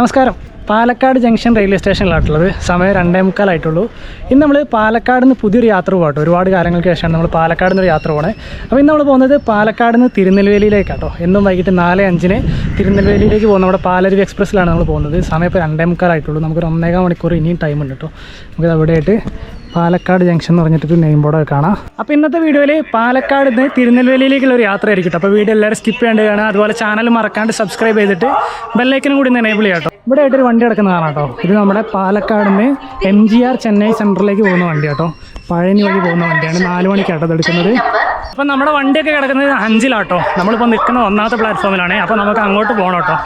നമസ്കാരം. Palakkad junction railway സ്റ്റേഷനിലായിട്ടുള്ളത്. സമയം രണ്ടേ മുക്കാലായിട്ടുള്ളൂ. ഇന്ന് നമ്മൾ പാലക്കാട് നിന്ന് പുതിയൊരു യാത്ര പോകട്ടോ ഒരുപാട് കാലങ്ങൾക്ക് ശേഷമാണ് നമ്മൾ പാലക്കാട് നിന്നൊരു യാത്ര പോകണേ അപ്പോൾ ഇന്ന് നമ്മൾ പോകുന്നത് പാലക്കാട് നിന്ന് തിരുനെൽവേലിയിലേക്കാട്ടോ. എന്നും വൈകിട്ട് നാല് അഞ്ചിന് തിരുനെൽവേലിയിലേക്ക് പോകുന്ന നമ്മുടെ പാലരുവി എക്സ്പ്രസ്സിലാണ് നമ്മൾ പോകുന്നത്. സമയം ഇപ്പോൾ രണ്ടേ മുക്കാലായിട്ടുള്ളൂ. നമുക്കൊരു ഒന്നേകാൽ മണിക്കൂർ ഇനിയും ടൈം ഉണ്ട് കേട്ടോ. നമുക്കത് അവിടെയായിട്ട് പാലക്കാട് ജംഗ്ഷൻ എന്ന് പറഞ്ഞിട്ടൊരു നെയിം ബോർഡ് കാണാം. അപ്പോൾ ഇന്നത്തെ വീഡിയോയിൽ പാലക്കാട് നിന്ന് തിരുനെൽവേലിയിലേക്കുള്ള ഒരു യാത്ര ആയിരിക്കും അപ്പോൾ വീഡിയോ എല്ലാവരും സ്കിപ്പ് ചെയ്യാണ്ട് കാണാം അതുപോലെ ചാനൽ മറക്കാണ്ട് സബ്സ്ക്രൈബ് ചെയ്തിട്ട് ബെല്ലൈക്കനും കൂടി എനേബിൾ ചെയ്യാം ഇവിടെ ആയിട്ടൊരു വണ്ടി കിടക്കുന്ന കാണാം കേട്ടോ. ഇത് നമ്മുടെ പാലക്കാട് നിന്ന് എം ജി ആർ ചെന്നൈ സെന്ററിലേക്ക് പോകുന്ന വണ്ടി കേട്ടോ. പഴനി വഴി പോകുന്ന വണ്ടിയാണ്. നാല് മണിക്കാട്ടോ എടുക്കുന്നത്. അപ്പം നമ്മുടെ വണ്ടിയൊക്കെ കിടക്കുന്നത് അഞ്ചിലാട്ടോ നമ്മളിപ്പോൾ നിൽക്കുന്ന ഒന്നാമത്തെ പ്ലാറ്റ്ഫോമിലാണ്. അപ്പോൾ നമുക്ക് അങ്ങോട്ട് പോകണം കേട്ടോ.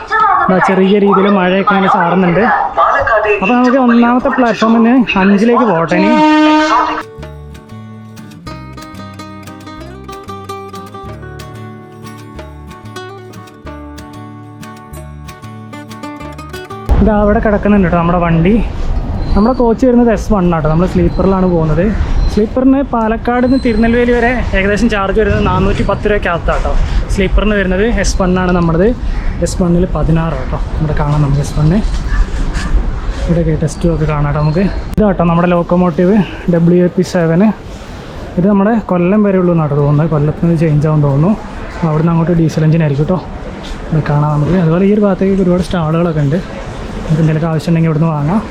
ചെറിയ രീതിയിൽ മഴയൊക്കെ ഇങ്ങനെ ചാറുന്നുണ്ട്. അപ്പോൾ നമുക്ക് ഒന്നാമത്തെ പ്ലാറ്റ്ഫോമിൽ നിന്ന് അഞ്ചിലേക്ക് പോകട്ടെ ഇനി. ഇതാ അവിടെ കിടക്കുന്നുണ്ട് കേട്ടോ നമ്മുടെ വണ്ടി. നമ്മുടെ കോച്ച് വരുന്നത് എസ് വൺ ആട്ടോ നമ്മൾ സ്ലീപ്പറിലാണ് പോകുന്നത്. സ്ലീപ്പറിന് പാലക്കാട് നിന്ന് തിരുനെൽവേലി വരെ ഏകദേശം ചാർജ് വരുന്നത് നാനൂറ്റി പത്ത് രൂപയ്ക്കകത്താട്ടോ സ്ലീപ്പറിന് വരുന്നത് എസ് ആണ് നമ്മുടേത് എസ് വണ്ണിൽ പതിനാറ് കേട്ടോ നമ്മുടെ കാണാം നമുക്ക് എസ് വണ്ണ് ഇവിടെയൊക്കെ ടെസ്റ്റ് ഒക്കെ കാണാം നമുക്ക്. ഇത് കേട്ടോ നമ്മുടെ locomotive W A P seven ഇത് നമ്മുടെ കൊല്ലം വരെ ഉള്ളൂ എന്നാട്ടോ തോന്നുന്നത്. കൊല്ലത്ത് നിന്ന് ചേഞ്ച് ആവും തോന്നുന്നു. അവിടെ നിന്ന് അങ്ങോട്ട് ഡീസൽ എഞ്ചിനായിരിക്കും കേട്ടോ ഇത് കാണാം നമുക്ക്. അതുപോലെ ഈ ഒരു ഭാഗത്തേക്ക് ഒരുപാട് സ്റ്റാളുകളൊക്കെ ഉണ്ട്. എന്തെങ്കിലും ആവശ്യം ഉണ്ടെങ്കിൽ ഇവിടുന്ന് വാങ്ങാം.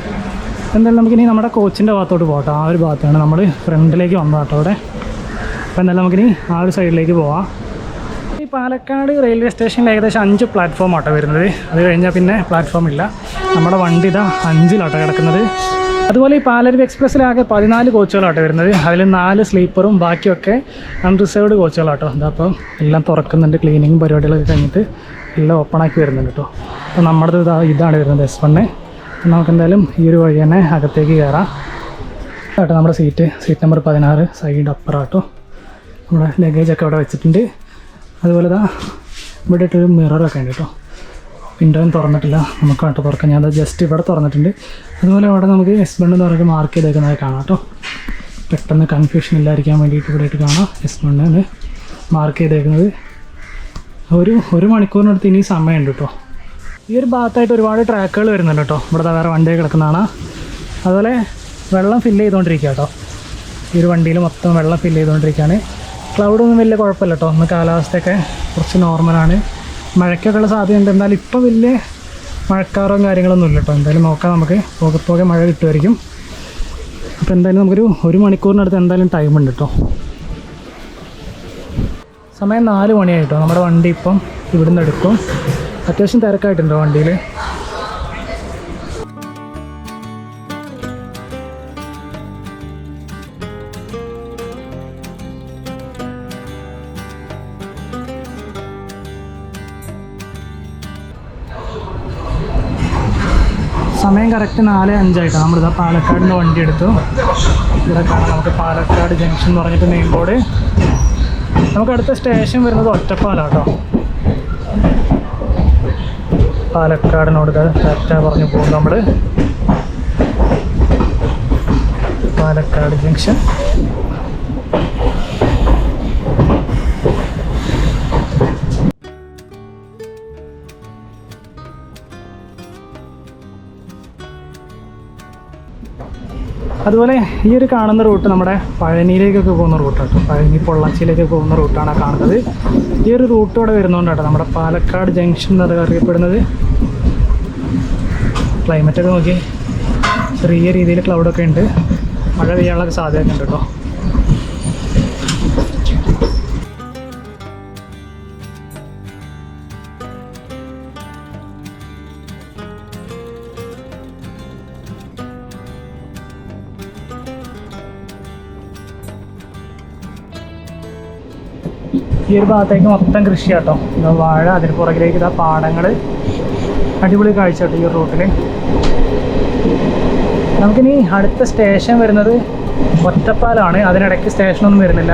എന്തായാലും നമുക്കിനി നമ്മുടെ കോച്ചിന്റെ ഭാഗത്തോട്ട് പോകട്ടോ. ആ ഒരു ഭാഗത്താണ് നമ്മൾ ഫ്രണ്ടിലേക്ക് വന്നത് കേട്ടോ അവിടെ. അപ്പോൾ എന്തായാലും നമുക്കിനി ആ ഒരു സൈഡിലേക്ക് പോവാം. ഈ പാലക്കാട് റെയിൽവേ സ്റ്റേഷനിൽ ഏകദേശം അഞ്ച് പ്ലാറ്റ്ഫോം ആട്ടോ വരുന്നത്. അത് കഴിഞ്ഞാൽ പിന്നെ പ്ലാറ്റ്ഫോം ഇല്ല. നമ്മുടെ വണ്ടി ഇതാ അഞ്ചിലാട്ടോ കിടക്കുന്നത്. അതുപോലെ ഈ പാലരുവി എക്സ്പ്രസ്സിലാകെ പതിനാല് കോച്ചുകളാട്ടോ വരുന്നത്. അതിൽ നാല് സ്ലീപ്പറും ബാക്കിയൊക്കെ അൺറിസേർവ്ഡ് കോച്ചുകളാട്ടോ. അതപ്പം എല്ലാം തുറക്കുന്നുണ്ട്. ക്ലീനിങ് പരിപാടികളൊക്കെ കഴിഞ്ഞിട്ട്. എല്ലാം ഓപ്പൺ ആക്കി വരുന്നുണ്ട് കേട്ടോ. അപ്പോൾ നമ്മുടെ ഇതാ ഇതാണ് വരുന്നത് എസ് വണ്ണ് നമുക്ക് എന്തായാലും ഈ ഒരു വഴി തന്നെ അകത്തേക്ക് കയറാം. കേട്ടോ നമ്മുടെ സീറ്റ് സീറ്റ് നമ്പർ പതിനാറ് സൈഡ് അപ്പറാട്ടോ നമ്മുടെ ലഗേജൊക്കെ അവിടെ വെച്ചിട്ടുണ്ട്. അതുപോലെ ഇതാ ഇവിടെ ഇട്ടൊരു മിററൊക്കെ ഉണ്ട് കേട്ടോ. വിൻഡോയും തുറന്നിട്ടില്ല. നമുക്ക് കേട്ടോ തുറക്കാം. ഞാൻ ജസ്റ്റ് ഇവിടെ തുറന്നിട്ടുണ്ട്. അതുപോലെ അവിടെ നമുക്ക് എസ് ബണ്ട് എന്ന് പറയുമ്പോൾ മാർക്ക് ചെയ്തേക്കുന്നത് കാണാം കേട്ടോ. പെട്ടെന്ന് കൺഫ്യൂഷൻ ഇല്ലാതിരിക്കാൻ വേണ്ടിയിട്ട് ഇവിടെ ആയിട്ട് കാണാം എസ് ബണ്ടാണ് മാർക്ക് ചെയ്തേക്കുന്നത്. ഒരു ഒരു മണിക്കൂറിനടുത്ത് ഇനി സമയമുണ്ട് കേട്ടോ ഈ ഒരു ഭാഗത്തായിട്ട് ഒരുപാട് ട്രാക്കുകൾ വരുന്നുണ്ട് കേട്ടോ ഇവിടെ വേറെ വണ്ടി കിടക്കുന്നതാണ്. അതുപോലെ വെള്ളം ഫില്ല് ചെയ്തുകൊണ്ടിരിക്കുക കേട്ടോ ഈ ഒരു വണ്ടിയിൽ മൊത്തം വെള്ളം ഫില്ല് ചെയ്തുകൊണ്ടിരിക്കുകയാണ് ക്ലൗഡൊന്നും വലിയ കുഴപ്പമില്ല കേട്ടോ ഒന്ന് കാലാവസ്ഥയൊക്കെ കുറച്ച് നോർമലാണ് മഴയ്ക്കൊക്കെ ഉള്ള സാധ്യതയുണ്ട്. എന്നാലും ഇപ്പം വലിയ മഴക്കാറോ കാര്യങ്ങളൊന്നും ഇല്ല കേട്ടോ എന്തായാലും നോക്കാം നമുക്ക്. പോകെ പോകെ മഴ കിട്ടുമായിരിക്കും അപ്പോൾ എന്തായാലും നമുക്കൊരു ഒരു മണിക്കൂറിനടുത്ത് എന്തായാലും ടൈം ഉണ്ട് കേട്ടോ സമയം നാല് മണിയായിട്ടോ. നമ്മുടെ വണ്ടി ഇപ്പം ഇവിടുന്ന് എടുക്കും. അത്യാവശ്യം തിരക്കായിട്ടുണ്ടോ വണ്ടിയിൽ സമയം കറക്റ്റ് നാല് അഞ്ചായിട്ടാണ് നമ്മളിതാ പാലക്കാട് വണ്ടി എടുത്തു. ഇവിടെ കാണാം. നമുക്ക് പാലക്കാട് ജംഗ്ഷൻ എന്ന് പറഞ്ഞിട്ട് നെയിം ബോർഡ് നമുക്ക് അടുത്ത സ്റ്റേഷൻ വരുന്നത് ഒറ്റപ്പാലാട്ടോ പാലക്കാടിനോട് ടാറ്റ പറഞ്ഞു പോകും നമ്മൾ പാലക്കാട് ജംഗ്ഷൻ അതുപോലെ ഈ ഒരു കാണുന്ന റൂട്ട് നമ്മുടെ പഴനിയിലേക്കൊക്കെ പോകുന്ന റൂട്ടാട്ടോ പഴനി പൊള്ളാച്ചിയിലേക്ക് പോകുന്ന റൂട്ടാണ് കാണുന്നത്. ഈ ഒരു റൂട്ട് ഇവിടെ വരുന്നതുകൊണ്ടാട്ടോ നമ്മുടെ പാലക്കാട് ജംഗ്ഷൻ എന്നത് അറിയപ്പെടുന്നത്. ക്ലൈമറ്റൊക്കെ നോക്കി ചെറിയ രീതിയിൽ ക്ലൗഡൊക്കെ ഉണ്ട്. മഴ പെയ്യാനുള്ള സാധ്യതയൊക്കെ ഉണ്ട് കേട്ടോ. ഈ ഒരു ഭാഗത്തേക്ക് മൊത്തം കൃഷിയാട്ടോ ഇതാ വാഴ അതിന് പുറകിലേക്ക് ഇതാ പാടങ്ങൾ അടിപൊളി കാഴ്ച കേട്ടോ ഈ റൂട്ടിൽ നമുക്കിനി അടുത്ത സ്റ്റേഷൻ വരുന്നത് ഒറ്റപ്പാലാണ്. അതിനിടയ്ക്ക് സ്റ്റേഷനൊന്നും വരുന്നില്ല.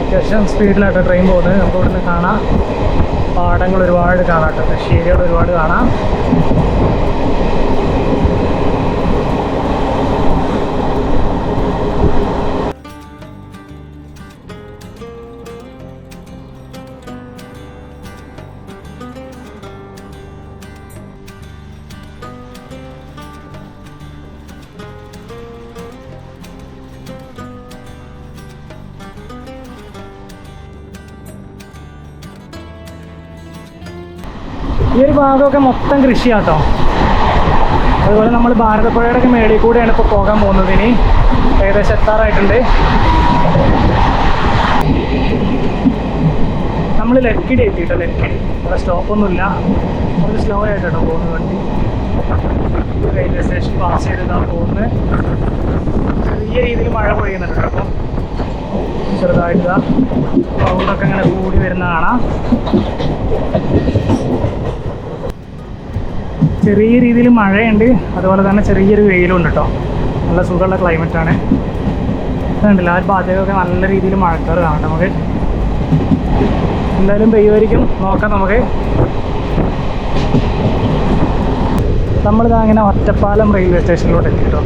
അത്യാവശ്യം സ്പീഡിലാട്ടോ ട്രെയിൻ പോകുന്നത്. നമുക്ക് ഇവിടുന്ന് കാണാം. പാടങ്ങൾ ഒരുപാട് കാണാം കേട്ടോ. കൃഷി ഏരിയകൾ ഒരുപാട് കാണാം. ഭാഗമൊക്കെ മൊത്തം കൃഷിയാട്ടോ. അതുപോലെ നമ്മൾ ഭാരതപ്പുഴയുടെ ഒക്കെ മേളിൽ കൂടെയാണ് ഇപ്പോൾ പോകാൻ പോകുന്നത് ഇനി. ഏകദേശം എത്താറായിട്ടുണ്ട്. നമ്മൾ ലക്കിടി എത്തിയിട്ടോ ലക്കിടി. അവിടെ സ്റ്റോപ്പൊന്നുമില്ല. കുറച്ച് സ്ലോ ആയിട്ടോ പോകുന്നത് വണ്ടി. റെയിൽവേ സ്റ്റേഷൻ പാസ് ചെയ്തിട്ടാണ് പോകുന്നത്. ചെറിയ രീതിയിൽ മഴ പൊഴിയുന്നുണ്ട് അപ്പോൾ ചെറുതായിട്ട് ക്ലൗഡൊക്കെ ഇങ്ങനെ കൂടി വരുന്ന കാണാം ചെറിയ രീതിയിൽ മഴയുണ്ട്. അതുപോലെ തന്നെ ചെറിയൊരു വെയിലും ഉണ്ട് കേട്ടോ നല്ല സുഖമുള്ള ക്ലൈമറ്റാണ് കണ്ടില്ല ആ ഭാഗത്തേക്കൊക്കെ നല്ല രീതിയിൽ മഴക്കാറ് കാണാം നമുക്ക്. എന്തായാലും പെയ്യുമായിരിക്കും. നോക്കാം നമുക്ക്. നമ്മളിതാ അങ്ങനെ ഒറ്റപ്പാലം റെയിൽവേ സ്റ്റേഷനിലോട്ട് എത്തി കേട്ടോ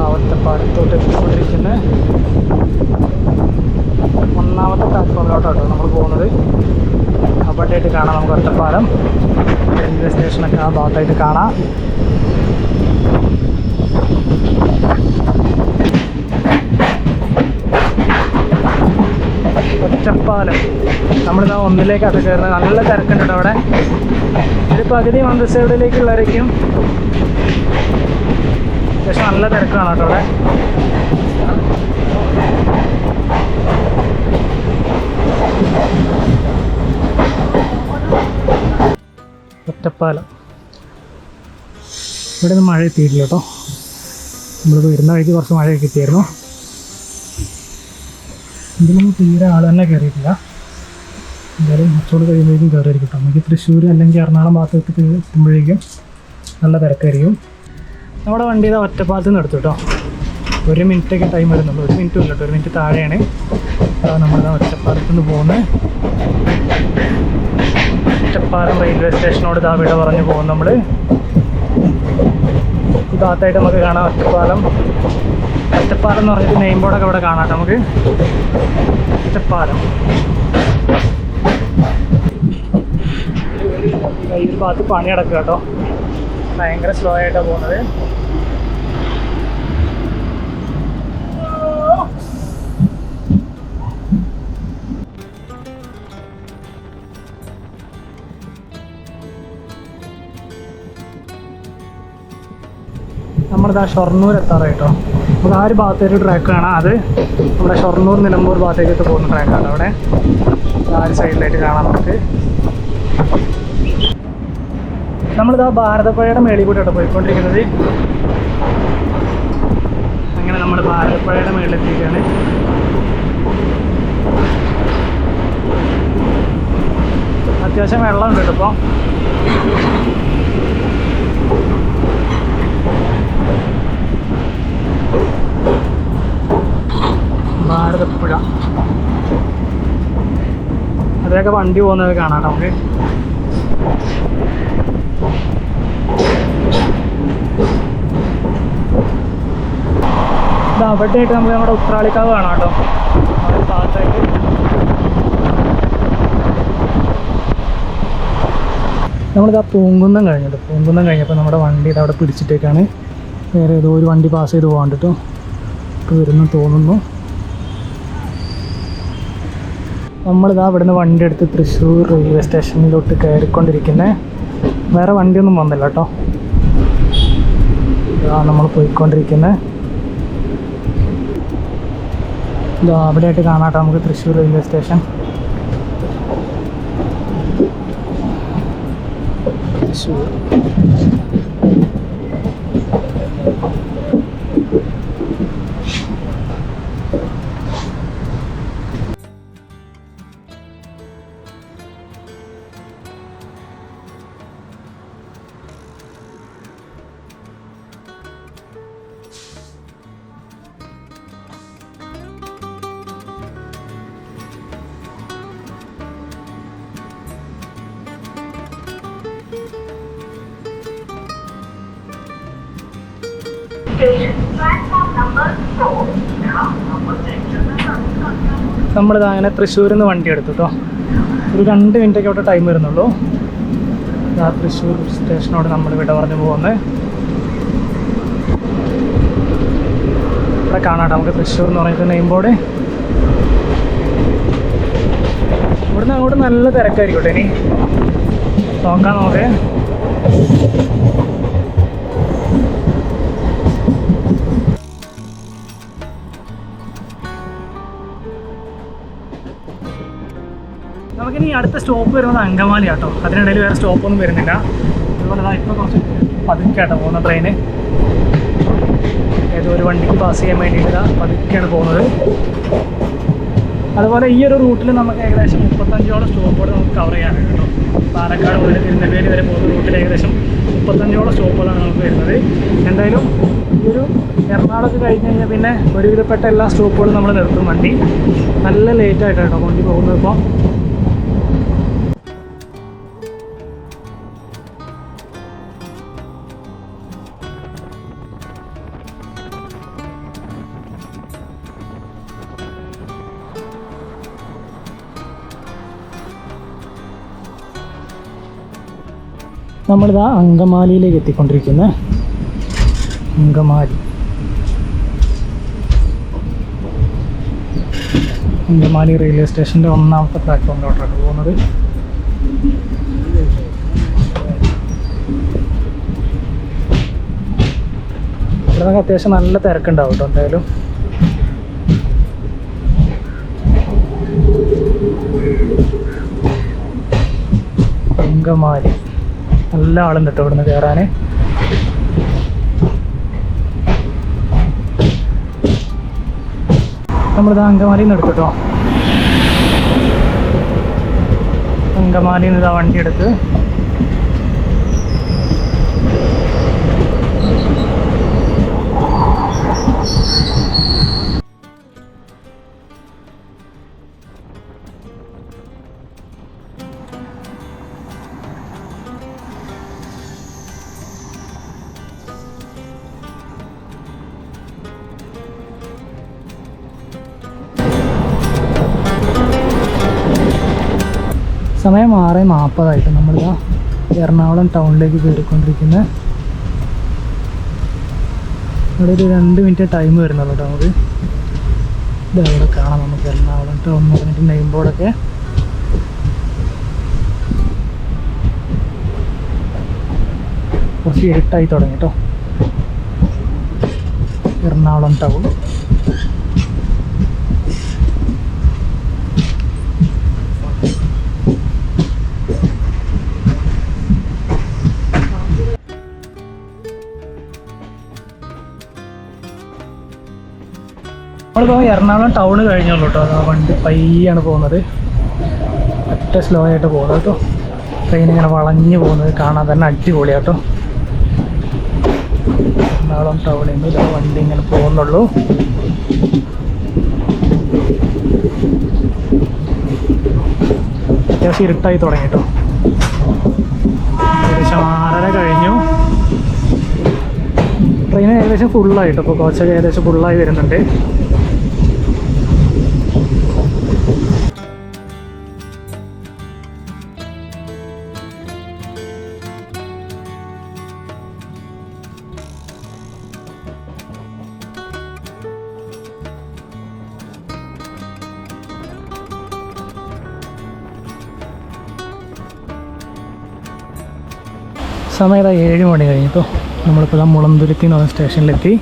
ഇതാ ഒറ്റപ്പാലത്തോട്ട് എത്തിക്കൊണ്ടിരിക്കുന്ന. ഒന്നാമത്തെ പ്ലാറ്റ്ഫോമിലോട്ടാണ് നമ്മൾ പോകുന്നത്. അവിടെയായിട്ട് കാണാം നമുക്ക് ഒറ്റപ്പാലം റെയിൽവേ സ്റ്റേഷനൊക്കെ ആ ഭാഗത്തായിട്ട് കാണാം. ഒറ്റപ്പാലം നമ്മളിതാ ഒന്നിലേക്കാണ് കയറുന്നത്. നല്ല തിരക്കുണ്ട് അവിടെ. ഒരു പകുതി മന്ത്രിസഭയിലേക്കുള്ളവരേക്കും പക്ഷെ നല്ല തിരക്കാണ് കേട്ടോ അവിടെ. ഒറ്റപ്പാലം. ഇവിടെ നിന്ന് മഴ എത്തിയിട്ടില്ല കേട്ടോ. നമ്മൾ വരുന്ന വഴിക്ക് കുറച്ച് മഴയൊക്കെ എത്തിയായിരുന്നു. ഇതിലൊന്നും തീരെ ആൾ തന്നെ കയറിയിട്ടില്ല. എന്തായാലും കുറച്ചുകൂടി കഴിയുമ്പോഴേക്കും കയറിയിരിക്കും കേട്ടോ. നമുക്ക് തൃശ്ശൂർ അല്ലെങ്കിൽ എറണാകുളം ഭാഗത്തേക്ക് എത്തുമ്പോഴേക്കും നല്ല തിരക്കായിരിക്കും. നമ്മുടെ വണ്ടി ഇതാ ഒറ്റപ്പാലത്ത് നിന്ന് എടുത്തു കേട്ടോ. ഒരു മിനിറ്റൊക്കെ ടൈം വരുന്നുള്ളൂ ഒരു മിനിറ്റ് ഇല്ല ഒരു മിനിറ്റ് താഴെയാണ്. നമ്മളിതാ ഒറ്റപ്പാലത്ത് നിന്ന് പോകുന്നത് ഒറ്റപ്പാലം റെയിൽവേ സ്റ്റേഷനോട് ഇതാ വിട പറഞ്ഞു പോകും നമ്മൾ ഇതാത്തായിട്ട് നമുക്ക് കാണാം ഒറ്റപ്പാലം. ഒറ്റപ്പാലം എന്ന് പറഞ്ഞിട്ട് നെയിം ബോർഡൊക്കെ ഇവിടെ കാണാം നമുക്ക്. ഒറ്റപ്പാലം. ഭാഗത്ത് പണി നടക്കുക കേട്ടോ. ഭയങ്കര സ്ലോ ആയിട്ടാണ് പോകുന്നത്. നമ്മളിതാ ഷൊർണൂർ എത്താറായിട്ടോ നമുക്ക് ആ ഒരു ഭാഗത്തേക്ക് ട്രാക്ക് കാണാം. അത് നമ്മുടെ ഷൊർണൂർ നിലമ്പൂർ ഭാഗത്തേക്ക് പോകുന്ന ട്രാക്കാണ് അവിടെ. ആ ഒരു സൈഡിലായിട്ട് കാണാം നമുക്ക്. നമ്മളിതാ ഭാരതപ്പുഴയുടെ മേളിൽ കൂടെയാണ് പോയിക്കൊണ്ടിരിക്കുന്നത്. അങ്ങനെ നമ്മൾ ഭാരതപ്പുഴയുടെ മേളിലെത്തിയിരിക്കുകയാണ്. അത്യാവശ്യം വെള്ളമുണ്ട് കേട്ടോ ഇപ്പോൾ ഭാരതപ്പുഴ. അതിലൊക്കെ വണ്ടി പോകുന്നത് കാണാം നമുക്ക്. അവിടെയായിട്ട് നമുക്ക് നമ്മുടെ ഉത്രാളിക്കാവ് കാണാം കേട്ടോ. ആ ഭാഗത്തായിട്ട് നമ്മളിതാ പൂങ്കുന്നം കഴിഞ്ഞത് പൂങ്കുന്നം കഴിഞ്ഞപ്പോൾ നമ്മുടെ വണ്ടി ഇത് അവിടെ പിടിച്ചിട്ടേക്കാണ്. വേറെ ഏതോ ഒരു വണ്ടി പാസ് ചെയ്ത് പോകാൻ ഇപ്പോൾ വരുന്നു തോന്നുന്നു. നമ്മളിതാ ഇവിടുന്ന് വണ്ടി എടുത്ത് തൃശ്ശൂർ റെയിൽവേ സ്റ്റേഷനിലോട്ട് കയറിക്കൊണ്ടിരിക്കുന്നത് വേറെ വണ്ടിയൊന്നും വന്നില്ല കേട്ടോ. ഇതാ നമ്മൾ പോയിക്കൊണ്ടിരിക്കുന്നത് ഇതാ അവിടെയായിട്ട് കാണാട്ടോ നമുക്ക് തൃശ്ശൂർ റെയിൽവേ സ്റ്റേഷൻ തൃശ്ശൂർ. നമ്മളിത് അങ്ങനെ തൃശ്ശൂരിൽ നിന്ന് വണ്ടി എടുത്തു കേട്ടോ ഒരു രണ്ട് മിനിറ്റൊക്കെ അവിടെ ടൈം വരുന്നുള്ളൂ. ആ തൃശ്ശൂർ സ്റ്റേഷനോട് നമ്മൾ വിട പറഞ്ഞു പോകുന്നത് ഇവിടെ കാണാട്ടോ നമുക്ക് തൃശ്ശൂർ എന്ന് പറഞ്ഞിട്ട് നെയിം ബോർഡ് ഇവിടുന്ന് അങ്ങോട്ട് നല്ല തിരക്കായിരിക്കും കേട്ടോ ഇനി. നോക്കാം നമുക്ക്. അടുത്ത സ്റ്റോപ്പ് വരുന്നത് അങ്കമാലി ആട്ടോ. അതിനിടയിൽ വേറെ സ്റ്റോപ്പൊന്നും വരുന്നില്ല. അതുപോലെ ഇതാ ഇപ്പോൾ കുറച്ച് പതുക്കെയാട്ടോ പോകുന്ന ട്രെയിന് ഏതോ ഒരു വണ്ടിക്ക് പാസ് ചെയ്യാൻ വേണ്ടിയിട്ട് പതുക്കെയാണ് പോകുന്നത്. അതുപോലെ ഈ ഒരു റൂട്ടിൽ നമുക്ക് ഏകദേശം മുപ്പത്തഞ്ചോളം സ്റ്റോപ്പുകൾ നമുക്ക് കവർ ചെയ്യാനുണ്ട് കേട്ടോ. പാലക്കാട് മുതൽ തിരുനെൽവേലി വരെ പോകുന്ന റൂട്ടിൽ ഏകദേശം മുപ്പത്തഞ്ചോളം സ്റ്റോപ്പുകളാണ് നമുക്ക് വരുന്നത്. എന്തായാലും ഈ ഒരു എറണാകുളത്ത് കഴിഞ്ഞ് കഴിഞ്ഞാൽ പിന്നെ ഒരുവിധപ്പെട്ട എല്ലാ സ്റ്റോപ്പുകളും നമ്മൾ നിർത്തും വണ്ടി. നല്ല ലേറ്റായിട്ടാണ് കേട്ടോ വണ്ടി പോകുന്നത് ഇപ്പോൾ നമ്മളിതാ അങ്കമാലിയിലേക്ക് എത്തിക്കൊണ്ടിരിക്കുന്നത് അങ്കമാലി. അങ്കമാലി റെയിൽവേ സ്റ്റേഷന്റെ ഒന്നാമത്തെ പ്ലാറ്റ്ഫോമിലോട്ടാണ് പോകുന്നത്. ഇവിടെ നമുക്ക് അത്യാവശ്യം നല്ല തിരക്കുണ്ടാവും കേട്ടോ എന്തായാലും. അങ്കമാലി. നല്ല ആളും കേട്ടോ ഇവിടുന്ന് കയറാൻ നമ്മളിത് അങ്കമാലിയിൽ നിന്ന് എടുത്തു നിന്ന് ഇതാ വണ്ടി എടുത്ത്. സമയം ആറ് നാൽപ്പതായിട്ട് നമ്മളിതാ എറണാകുളം ടൗണിലേക്ക് കയറിക്കൊണ്ടിരിക്കുന്ന ഇവിടെ ഒരു രണ്ട് മിനിറ്റ് ടൈം വരുന്നുള്ളൂ കേട്ടോ നമുക്ക്. ഇതാ അവിടെ കാണാം നമുക്ക് എറണാകുളം ടൗൺ എന്ന് പറഞ്ഞിട്ട് നെയിം ബോർഡൊക്കെ കുറച്ച് ഇരുട്ടായി തുടങ്ങി കേട്ടോ എറണാകുളം ടൗൺ. നമ്മളിപ്പോൾ എറണാകുളം ടൗൺ കഴിഞ്ഞുള്ളൂ കേട്ടോ വണ്ടി പയ്യാണ് പോകുന്നത്. ഒറ്റ സ്ലോ ആയിട്ട് പോകുന്നത് കേട്ടോ ട്രെയിൻ ഇങ്ങനെ വളഞ്ഞു പോകുന്നത് കാണാൻ തന്നെ അടിപൊളിയാട്ടോ എറണാകുളം ടൗണിൽ നിന്ന് ഇതാ വണ്ടി ഇങ്ങനെ പോകുന്നുള്ളൂ. അത്യാവശ്യം ഇരുട്ടായി തുടങ്ങി കേട്ടോ ഏകദേശം ആറര കഴിഞ്ഞു. ട്രെയിൻ ഏകദേശം ഫുള്ളായിട്ടോ ഇപ്പോൾ കോച്ചൊക്കെ ഏകദേശം ഫുള്ളായി വരുന്നുണ്ട്. സമയം ഏഴ് മണി കഴിഞ്ഞിട്ടോ. നമ്മളിപ്പോൾ മുളന്തുരുത്തി എന്ന് പറഞ്ഞ സ്റ്റേഷനിലെത്തി.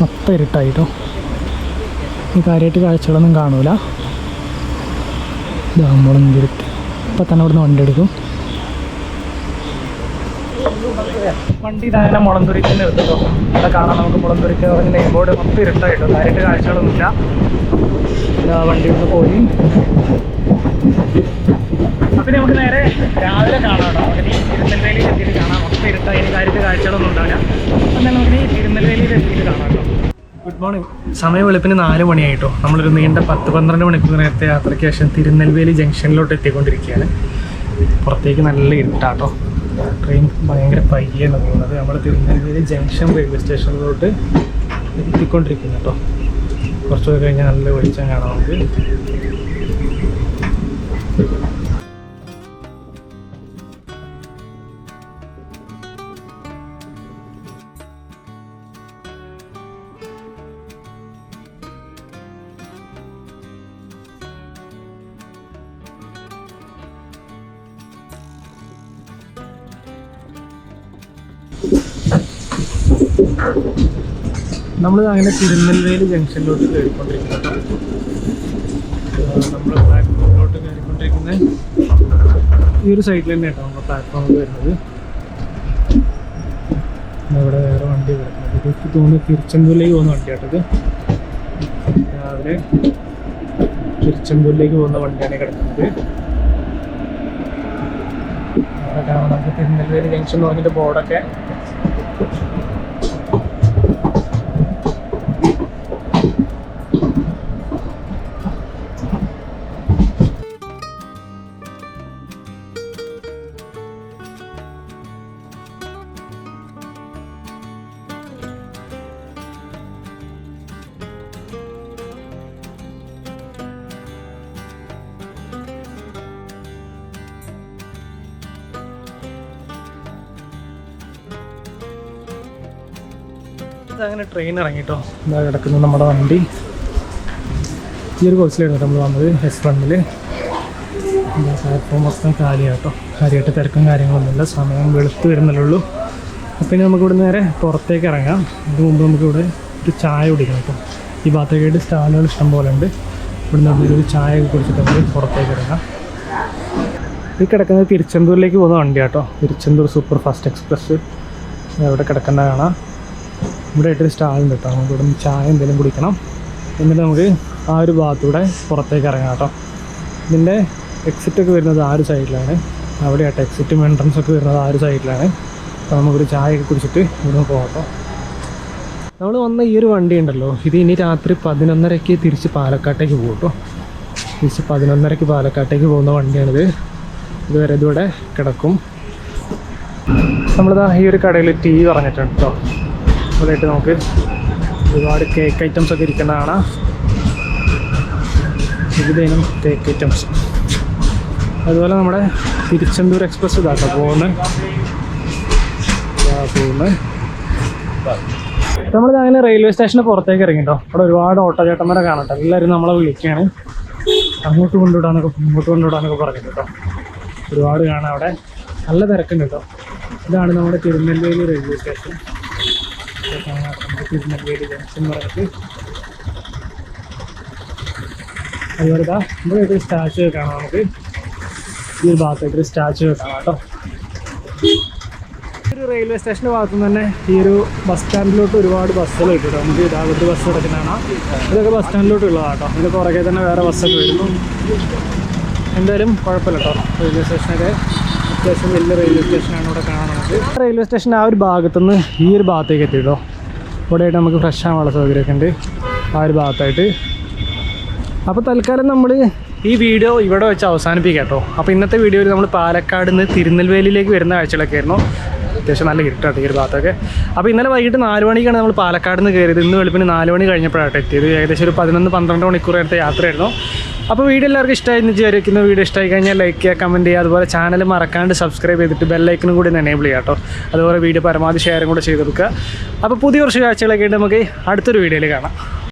മൊത്തം ഇരുട്ടായിട്ടോ. ഈ കാര്യമായിട്ട് കാഴ്ചകളൊന്നും കാണൂല. മുളന്തുരുത്തി. ഇപ്പം തന്നെ ഇവിടുന്ന് വണ്ടി എടുക്കും. വണ്ടി ഇതായാലും മുളന്തുരുത്തിന് എടുത്തോ അവിടെ കാണാം നമുക്ക് മുളന്തുരുത്തി പറഞ്ഞ നെയിം ബോർഡ് മൊത്തം ഇരുട്ടായിട്ടോ. കാര്യമായിട്ട് കാഴ്ചകളൊന്നുമില്ല. വണ്ടി ഒന്ന് പോയി. അപ്പം നമുക്ക് നേരെ രാവിലെ കാണാം കേട്ടോ. നമുക്ക് എത്തിയിട്ട് കാണാം. മൊത്തം ഇരുട്ടായി ഇനി കാര്യത്തിൽ കാഴ്ചകളൊന്നും ഉണ്ടാവില്ല. എന്നാൽ നമുക്ക് ഈ എത്തിയിട്ട് കാണാം ഗുഡ് മോർണിംഗ് സമയം വെളുപ്പിന് നാല് മണിയായിട്ടോ. നമ്മളൊരു നീണ്ട പത്ത് പന്ത്രണ്ട് മണിക്കൂർ നേരത്തെ യാത്രയ്ക്ക് ശേഷം തിരുനെൽവേലി ജംഗ്ഷനിലോട്ട് എത്തിക്കൊണ്ടിരിക്കുകയാണ്. പുറത്തേക്ക് നല്ല ഇരുട്ടാട്ടോ. ട്രെയിൻ ഭയങ്കര പയ്യാണ് പോകുന്നത് നമ്മൾ തിരുനെൽവേലി ജംഗ്ഷൻ റെയിൽവേ സ്റ്റേഷനിലോട്ട് എത്തിക്കൊണ്ടിരിക്കുന്നു കേട്ടോ. കുറച്ചുകൂടെ കഴിഞ്ഞാൽ നല്ല വെളിച്ചം കാണാം നമുക്ക്. നമ്മൾ അങ്ങനെ തിരുനെൽവേലി ജംഗ്ഷനിലോട്ട് കയറിക്കൊണ്ടിരിക്കുന്നത് നമ്മൾ പ്ലാറ്റ്ഫോമിലോട്ട് കയറിക്കൊണ്ടിരിക്കുന്ന ഈ ഒരു സൈഡിൽ തന്നെ കേട്ടോ നമ്മുടെ പ്ലാറ്റ്ഫോമിൽ വരുന്നത്. അവിടെ വേറെ വണ്ടി കിടക്കുന്നത് എനിക്ക് തോന്നുന്നു തിരുച്ചെന്തൂരിലേക്ക് പോകുന്ന വണ്ടി കേട്ടത് രാവിലെ തിരുച്ചെന്തൂരിലേക്ക് പോകുന്ന വണ്ടിയാണ് കിടക്കുന്നത്. നമുക്ക് തിരുനെൽവേലി ജംഗ്ഷൻ എന്ന് പറഞ്ഞിട്ട് ബോർഡൊക്കെ അങ്ങനെ ട്രെയിൻ ഇറങ്ങിട്ടോ? എന്താ കിടക്കുന്നത് നമ്മുടെ വണ്ടി. ഈ ഒരു കോഴ്സിലാണ് നമ്മൾ വന്നത് എസ് വണ്ണിൽ പ്ലാറ്റ്ഫോം മൊത്തം കാലിയാട്ടോ. കാര്യമായിട്ട് തിരക്കും കാര്യങ്ങളൊന്നുമില്ല സമയം വെളുത്ത് വരുന്നില്ലുള്ളൂ അപ്പം ഇനി നമുക്ക് ഇവിടെ നേരെ പുറത്തേക്ക് ഇറങ്ങാം. ഇതിന് മുമ്പ് നമുക്കിവിടെ ഒരു ചായ കുടിക്കണം കേട്ടോ. ഈ ഭാഗത്തേക്കായിട്ട് സ്റ്റാളുകൾ ഇഷ്ടം പോലെ ഉണ്ട്. ഇവിടെ നിന്ന് ഒരു ചായ കുടിച്ചിട്ട് നമുക്ക് പുറത്തേക്ക് ഇറങ്ങാം. ഈ കിടക്കുന്നത് തിരുച്ചെന്തൂരിലേക്ക് പോകുന്ന വണ്ടിയാട്ടോ. തിരുച്ചെന്തൂർ സൂപ്പർ ഫാസ്റ്റ് എക്സ്പ്രസ് അവിടെ കിടക്കുന്ന കാണാം. ഇവിടെ ആയിട്ട് സ്റ്റാളുണ്ട് കേട്ടോ നമുക്ക് ഇവിടെ നിന്ന് ചായ എന്തെങ്കിലും കുടിക്കണം. എന്നിട്ട് നമുക്ക് ആ ഒരു ഭാഗത്തൂടെ പുറത്തേക്ക് ഇറങ്ങാം കേട്ടോ ഇതിന്റെ എക്സിറ്റൊക്കെ വരുന്നത് ആ ഒരു സൈഡിലാണ് അവിടെ ആട്ടോ എക്സിറ്റും എൻട്രൻസ് ഒക്കെ വരുന്നത് ആ ഒരു സൈഡിലാണ് അപ്പോൾ നമുക്കൊരു ചായ ഒക്കെ കുടിച്ചിട്ട് ഇവിടെ പോകാം കേട്ടോ നമ്മൾ വന്ന ഈ ഒരു വണ്ടി ഉണ്ടല്ലോ ഇത് ഇനി രാത്രി പതിനൊന്നരയ്ക്ക് തിരിച്ച് പാലക്കാട്ടേക്ക് പോകും കേട്ടോ തിരിച്ച് പതിനൊന്നരയ്ക്ക് പാലക്കാട്ടേക്ക് പോകുന്ന വണ്ടിയാണിത്. ഇതുവരെ ഇതുവിടെ കിടക്കും. നമ്മളിതാ ഈ ഒരു കടയിൽ ടീ പറഞ്ഞിട്ടുണ്ട് കേട്ടോ ഇവിടെയായിട്ട് നമുക്ക് ഒരുപാട് കേക്ക് ഐറ്റംസ് ഒക്കെ ഇരിക്കുന്നതാണ്. ഇതിനും കേക്ക് ഐറ്റംസ് അതുപോലെ നമ്മുടെ തിരുച്ചെന്തൂർ എക്സ്പ്രസ് ഇതാട്ടോ പോകുന്നത്. പോകുന്നത്. നമ്മളിത് അങ്ങനെ റെയിൽവേ സ്റ്റേഷന് പുറത്തേക്ക് ഇറങ്ങിട്ടോ. അവിടെ ഒരുപാട് ഓട്ടോ ചേട്ടന്മാരെ കാണട്ടെ. എല്ലാവരും നമ്മളെ വിളിക്കുകയാണ്. അങ്ങോട്ട് കൊണ്ടുവിടാന്നൊക്കെ ഇങ്ങോട്ട് കൊണ്ടുവിടാന്നൊക്കെ പറഞ്ഞു കേട്ടോ ഒരുപാട് കാണാം അവിടെ. നല്ല തിരക്കുണ്ട് കേട്ടോ ഇതാണ് നമ്മുടെ Tirunelveli railway station Tirunelveli junction പറഞ്ഞിട്ട് അതുപോലെ ഇതാ ഇവിടെ സ്റ്റാച്ചു കാണാം നമുക്ക് ഈ ഒരു സ്റ്റാച്ചു കാണാം കേട്ടോ ഒരു റെയിൽവേ സ്റ്റേഷന്റെ ഭാഗത്തു തന്നെ ഈ ഒരു ബസ് സ്റ്റാൻഡിലോട്ട് ഒരുപാട് ബസ്സുകൾ കിട്ടും നമുക്ക് ഇതാകത്ത് ബസ് കിടക്കുന്നതാണ് ഇതൊക്കെ ബസ് സ്റ്റാൻഡിലോട്ട് ഉള്ളതാട്ടോ ഇതിന്റെ പുറകെ തന്നെ വേറെ ബസ്സൊക്കെ വരുന്നു. എന്തായാലും കുഴപ്പമില്ല കേട്ടോ റെയിൽവേ സ്റ്റേഷനൊക്കെ അത്യാവശ്യം വലിയ റെയിൽവേ സ്റ്റേഷനാണ് ഇവിടെ കാണാൻ നമുക്ക്. റെയിൽവേ സ്റ്റേഷന്റെ ആ ഒരു ഭാഗത്തുനിന്ന് ഈ ഒരു ഭാഗത്തേക്ക് എത്തി കേട്ടോ ഇവിടെയായിട്ട് നമുക്ക് ഫ്രഷ് ആവാനുള്ള സൗകര്യമൊക്കെ ഉണ്ട്. ആ ഒരു ഭാഗത്തായിട്ട്. അപ്പോൾ തൽക്കാലം നമ്മൾ ഈ വീഡിയോ ഇവിടെ വെച്ച് അവസാനിപ്പിക്കാം കേട്ടോ. അപ്പോൾ ഇന്നത്തെ വീഡിയോയിൽ നമ്മൾ പാലക്കാട് നിന്ന് തിരുനെൽവേലിയിലേക്ക് വരുന്ന കാഴ്ചകളൊക്കെ ആയിരുന്നു. അത്യാവശ്യം നല്ല ഇരുട്ടാണ് ഈ ഒരു ഭാഗത്തൊക്കെ. അപ്പോൾ ഇന്നലെ വൈകിട്ട് നാല് മണിക്കാണ് നമ്മൾ പാലക്കാട് നിന്ന് കയറിയത് ഇന്ന് വെളുപ്പിന് നാല് മണി കഴിഞ്ഞപ്പോഴാണ് എത്തിയത്. ഏകദേശം ഒരു പതിനൊന്ന് പന്ത്രണ്ട് മണിക്കൂർ നേരത്തെ യാത്രയായിരുന്നു. അപ്പോൾ വീഡിയോ എല്ലാവർക്കും ഇഷ്ടമായി എന്ന് വിചാരിക്കുന്ന. വീഡിയോ ഇഷ്ടമായി കഴിഞ്ഞാൽ ലൈക്ക് ചെയ്യുക കമന്റ് ചെയ്യുക. അതുപോലെ ചാനൽ മറക്കാണ്ട് സബ്സ്ക്രൈബ് ചെയ്തിട്ട് ബെല്ലൈക്കനും കൂടി എനേബിൾ ചെയ്യാം കേട്ടോ. അതുപോലെ വീഡിയോ പരമാവധി ഷെയറും കൂടെ ചെയ്ത് കൊടുക്കുക. അപ്പോൾ പുതിയ കുറച്ച് കാഴ്ചകളൊക്കെ ആയിട്ട് നമുക്ക് അടുത്തൊരു വീഡിയോയിൽ കാണാം.